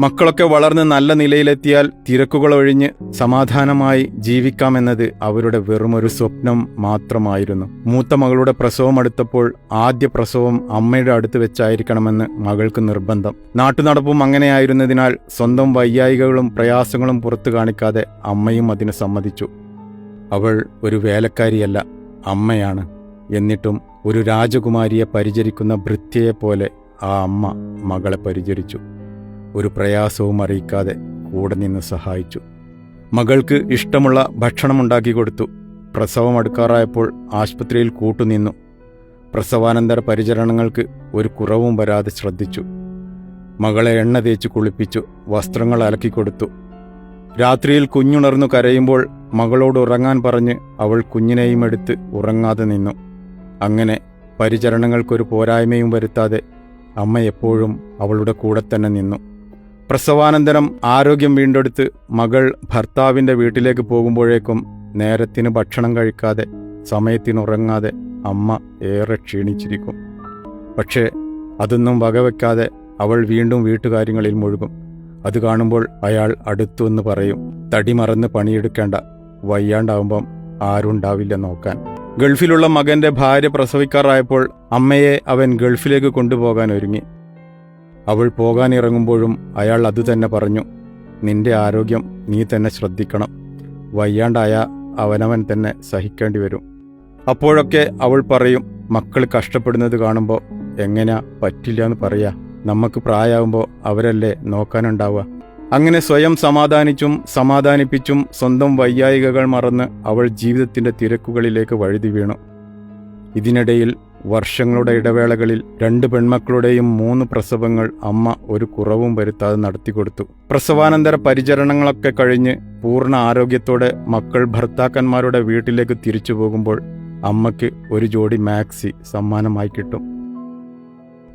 മക്കളൊക്കെ വളർന്ന് നല്ല നിലയിലെത്തിയാൽ തിരക്കുകൾ ഒഴിഞ്ഞ് സമാധാനമായി ജീവിക്കാമെന്നത് അവരുടെ വെറുമൊരു സ്വപ്നം മാത്രമായിരുന്നു. മൂത്ത മകളുടെ പ്രസവം അടുത്തപ്പോൾ ആദ്യ പ്രസവം അമ്മയുടെ അടുത്ത് വെച്ചായിരിക്കണമെന്ന് മകൾക്ക് നിർബന്ധം. നാട്ടുനടപ്പും അങ്ങനെയായിരുന്നതിനാൽ സ്വന്തം വയ്യായികകളും പ്രയാസങ്ങളും പുറത്തു കാണിക്കാതെ അമ്മയും അതിന് സമ്മതിച്ചു. അവൾ ഒരു വേലക്കാരിയല്ല അമ്മയാണ്. എന്നിട്ടും ഒരു രാജകുമാരിയെ പരിചരിക്കുന്ന ഭൃത്യയെപ്പോലെ ആ അമ്മ മകളെ പരിചരിച്ചു. ഒരു പ്രയാസവും അറിയിക്കാതെ കൂടെ നിന്ന് സഹായിച്ചു. മകൾക്ക് ഇഷ്ടമുള്ള ഭക്ഷണം ഉണ്ടാക്കി കൊടുത്തു. പ്രസവം അടുക്കാറായപ്പോൾ ആശുപത്രിയിൽ കൂട്ടുനിന്നു പ്രസവാനന്തര പരിചരണങ്ങൾക്ക് ഒരു കുറവും വരാതെ ശ്രദ്ധിച്ചു. മകളെ എണ്ണ തേച്ച് കുളിപ്പിച്ചു വസ്ത്രങ്ങൾ അലക്കിക്കൊടുത്തു രാത്രിയിൽ കുഞ്ഞുണർന്നു കരയുമ്പോൾ മകളോട് ഉറങ്ങാൻ പറഞ്ഞ് അവൾ കുഞ്ഞിനെയും എടുത്ത് ഉറങ്ങാതെ നിന്നു. അങ്ങനെ പരിചരണങ്ങൾക്കൊരു പോരായ്മയും വരുത്താതെ അമ്മ എപ്പോഴും അവളുടെ കൂടെ തന്നെ നിന്നു. പ്രസവാനന്തരം ആരോഗ്യം വീണ്ടെടുത്ത് മകൾ ഭർത്താവിന്റെ വീട്ടിലേക്ക് പോകുമ്പോഴേക്കും നേരത്തിന് ഭക്ഷണം കഴിക്കാതെ സമയത്തിനുറങ്ങാതെ അമ്മ ഏറെ ക്ഷീണിച്ചിരിക്കും. പക്ഷേ അതൊന്നും വകവെക്കാതെ അവൾ വീണ്ടും വീട്ടുകാര്യങ്ങളിൽ മുഴുകും. അത് കാണുമ്പോൾ അയാൾ അടുത്തു എന്ന് പറയും തടി മറന്ന് പണിയെടുക്കേണ്ട. വയ്യാണ്ടാവുമ്പം ആരുണ്ടാവില്ല നോക്കാൻ. ഗൾഫിലുള്ള മകന്റെ ഭാര്യ പ്രസവിക്കാറായപ്പോൾ അമ്മയെ അവൻ ഗൾഫിലേക്ക് കൊണ്ടുപോകാൻ ഒരുങ്ങി. അവൾ പോകാനിറങ്ങുമ്പോഴും അയാൾ അതുതന്നെ പറഞ്ഞു നിന്റെ ആരോഗ്യം നീ തന്നെ ശ്രദ്ധിക്കണം. വയ്യാണ്ടായ അവനവൻ തന്നെ സഹിക്കേണ്ടി വരും. അപ്പോഴൊക്കെ അവൾ പറയും മക്കൾ കഷ്ടപ്പെടുന്നത് കാണുമ്പോൾ എങ്ങനെയാ പറ്റില്ല എന്ന് പറയാ. നമുക്ക് പ്രായമാകുമ്പോൾ അവരല്ലേ നോക്കാനുണ്ടാവുക. അങ്ങനെ സ്വയം സമാധാനിച്ചും സമാധാനിപ്പിച്ചും സ്വന്തം വയ്യായികകൾ മറന്ന് അവൾ ജീവിതത്തിന്റെ തിരക്കുകളിലേക്ക് വഴുതി വീണു. ഇതിനിടയിൽ വർഷങ്ങളുടെ ഇടവേളകളിൽ രണ്ട് പെൺമക്കളുടെയും മൂന്ന് പ്രസവങ്ങൾ അമ്മ ഒരു കുറവും വരുത്താതെ നടത്തിക്കൊടുത്തു. പ്രസവാനന്തര പരിചരണങ്ങളൊക്കെ കഴിഞ്ഞ് പൂർണ ആരോഗ്യത്തോടെ മക്കൾ ഭർത്താക്കന്മാരുടെ വീട്ടിലേക്ക് തിരിച്ചു പോകുമ്പോൾ അമ്മയ്ക്ക് ഒരു ജോഡി മാക്സി സമ്മാനമായി കിട്ടും.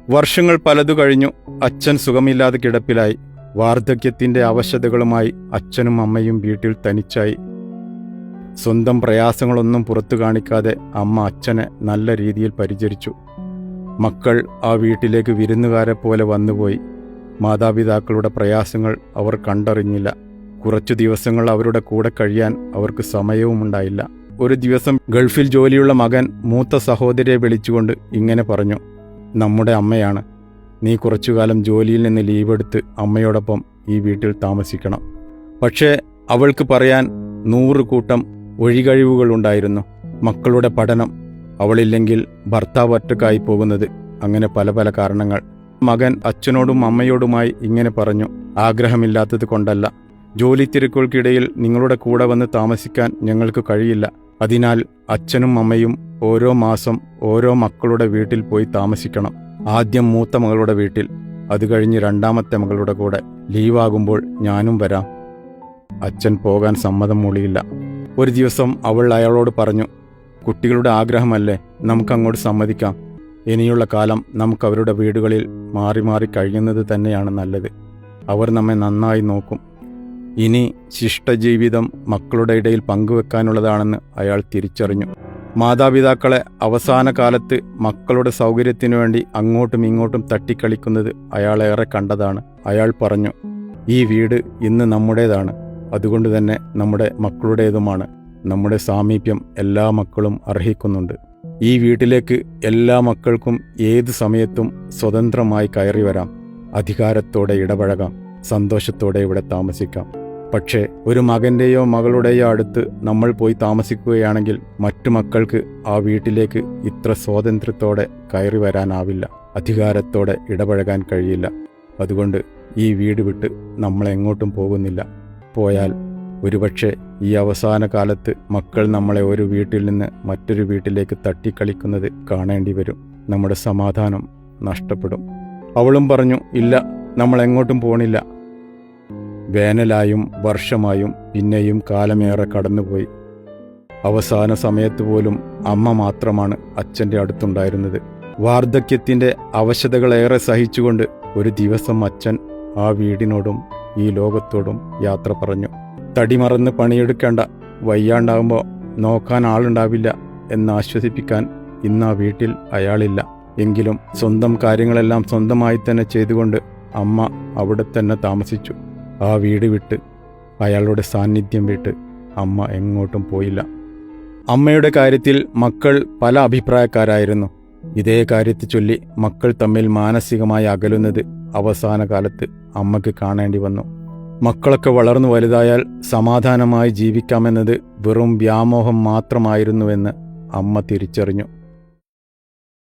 വർഷങ്ങൾ പലതു കഴിഞ്ഞു അച്ഛൻ സുഖമില്ലാതെ കിടപ്പിലായി. വാർദ്ധക്യത്തിന്റെ അവശതകളുമായി അച്ഛനും അമ്മയും വീട്ടിൽ തനിച്ചായി. സ്വന്തം പ്രയാസങ്ങളൊന്നും പുറത്തു കാണിക്കാതെ അമ്മ അച്ഛനെ നല്ല രീതിയിൽ പരിചരിച്ചു. മക്കൾ ആ വീട്ടിലേക്ക് വിരുന്നുകാരെ പോലെ വന്നുപോയി. മാതാപിതാക്കളുടെ പ്രയാസങ്ങൾ അവർ കണ്ടറിഞ്ഞില്ല. കുറച്ചു ദിവസങ്ങൾ അവരുടെ കൂടെ കഴിയാൻ അവർക്ക് സമയവും ഉണ്ടായില്ല. ഒരു ദിവസം ഗൾഫിൽ ജോലിയുള്ള മകൻ മൂത്ത സഹോദരിയെ വിളിച്ചുകൊണ്ട് ഇങ്ങനെ പറഞ്ഞു നമ്മുടെ അമ്മയാണ്. നീ കുറച്ചുകാലം ജോലിയിൽ നിന്ന് ലീവെടുത്ത് അമ്മയോടൊപ്പം ഈ വീട്ടിൽ താമസിക്കണം. പക്ഷേ അവൾക്ക് പറയാൻ നൂറ് കൂട്ടം ഒഴികഴിവുകളുണ്ടായിരുന്നു. മക്കളുടെ പഠനം അവളില്ലെങ്കിൽ ഭർത്താവ് ഒറ്റക്കായി പോകുന്നത്. അങ്ങനെ പല പല കാരണങ്ങൾ. മകൻ അച്ഛനോടും അമ്മയോടുമായി ഇങ്ങനെ പറഞ്ഞു ആഗ്രഹമില്ലാത്തത് കൊണ്ടല്ല. ജോലി തിരക്കുകൾക്കിടയിൽ നിങ്ങളുടെ കൂടെ വന്ന് താമസിക്കാൻ ഞങ്ങൾക്ക് കഴിയില്ല. അതിനാൽ അച്ഛനും അമ്മയും ഓരോ മാസം ഓരോ മക്കളുടെ വീട്ടിൽ പോയി താമസിക്കണം. ആദ്യം മൂത്ത മകളുടെ വീട്ടിൽ. അത് കഴിഞ്ഞ് രണ്ടാമത്തെ മകളുടെ കൂടെ. ലീവാകുമ്പോൾ ഞാനും വരാം. അച്ഛൻ പോകാൻ സമ്മതം മൂളിയില്ല. ഒരു ദിവസം അവൾ അയാളോട് പറഞ്ഞു കുട്ടികളുടെ ആഗ്രഹമല്ലേ നമുക്കങ്ങോട്ട് സമ്മതിക്കാം. ഇനിയുള്ള കാലം നമുക്ക് അവരുടെ വീടുകളിൽ മാറി മാറി കഴിയുന്നത് തന്നെയാണ് നല്ലത്. അവർ നമ്മെ നന്നായി നോക്കും. ഇനി ശിഷ്ടജീവിതം മക്കളുടെ ഇടയിൽ പങ്കുവെക്കാനുള്ളതാണെന്ന് അയാൾ തിരിച്ചറിഞ്ഞു. മാതാപിതാക്കളെ അവസാന കാലത്ത് മക്കളുടെ സൗകര്യത്തിനു വേണ്ടി അങ്ങോട്ടും ഇങ്ങോട്ടും തട്ടിക്കളിക്കുന്നത് അയാളേറെ കണ്ടതാണ്. അയാൾ പറഞ്ഞു ഈ വീട് ഇന്ന് നമ്മുടേതാണ്. അതുകൊണ്ട് തന്നെ നമ്മുടെ മക്കളുടേതുമാണ്. നമ്മുടെ സാമീപ്യം എല്ലാ മക്കളും അർഹിക്കുന്നുണ്ട്. ഈ വീട്ടിലേക്ക് എല്ലാ മക്കൾക്കും ഏത് സമയത്തും സ്വതന്ത്രമായി കയറി വരാം. അധികാരത്തോടെ ഇടപഴകാം. സന്തോഷത്തോടെ ഇവിടെ താമസിക്കാം. പക്ഷേ ഒരു മകന്റെയോ മകളുടെയോ അടുത്ത് നമ്മൾ പോയി താമസിക്കുകയാണെങ്കിൽ മറ്റു മക്കൾക്ക് ആ വീട്ടിലേക്ക് ഇത്ര സ്വാതന്ത്ര്യത്തോടെ കയറി വരാനാവില്ല. അധികാരത്തോടെ ഇടപഴകാൻ കഴിയില്ല. അതുകൊണ്ട് ഈ വീട് വിട്ട് നമ്മളെങ്ങോട്ടും പോകുന്നില്ല. പോയാൽ ഒരുപക്ഷെ ഈ അവസാന കാലത്ത് മക്കൾ നമ്മളെ ഒരു വീട്ടിൽ നിന്ന് മറ്റൊരു വീട്ടിലേക്ക് തട്ടിക്കളിക്കുന്നത് കാണേണ്ടി വരും. നമ്മുടെ സമാധാനം നഷ്ടപ്പെടും. അവളും പറഞ്ഞു ഇല്ല നമ്മൾ എങ്ങോട്ടും പോണില്ല. വേനലായും വർഷമായും പിന്നെയും കാലമേറെ കടന്നുപോയി. അവസാന സമയത്ത് പോലും അമ്മ മാത്രമാണ് അച്ഛന്റെ അടുത്തുണ്ടായിരുന്നത്. വാർദ്ധക്യത്തിന്റെ അവശതകളേറെ സഹിച്ചുകൊണ്ട് ഒരു ദിവസം അച്ഛൻ ആ വീടിനോടും ഈ ലോകത്തോടും യാത്ര പറഞ്ഞു. തടിമറന്ന് പണിയെടുക്കേണ്ട വയ്യാണ്ടാകുമ്പോൾ നോക്കാൻ ആളുണ്ടാവില്ല എന്നാശ്വസിപ്പിക്കാൻ ഇന്ന് ആ വീട്ടിൽ അയാളില്ല. എങ്കിലും സ്വന്തം കാര്യങ്ങളെല്ലാം സ്വന്തമായി തന്നെ ചെയ്തുകൊണ്ട് അമ്മ അവിടെ തന്നെ താമസിച്ചു. ആ വീട് വിട്ട് അയാളുടെ സാന്നിധ്യം വിട്ട് അമ്മ എങ്ങോട്ടും പോയില്ല. അമ്മയുടെ കാര്യത്തിൽ മക്കൾ പല അഭിപ്രായക്കാരായിരുന്നു. ഇതേ കാര്യത്തെ ചൊല്ലി മക്കൾ തമ്മിൽ മാനസികമായി അകലുന്നത് അവസാന കാലത്ത് അമ്മയ്ക്ക് കാണേണ്ടി വന്നു. മക്കളൊക്കെ വളർന്നു വലുതായാൽ സമാധാനമായി ജീവിക്കാമെന്നത് വെറും വ്യാമോഹം മാത്രമായിരുന്നുവെന്ന് അമ്മ തിരിച്ചറിഞ്ഞു.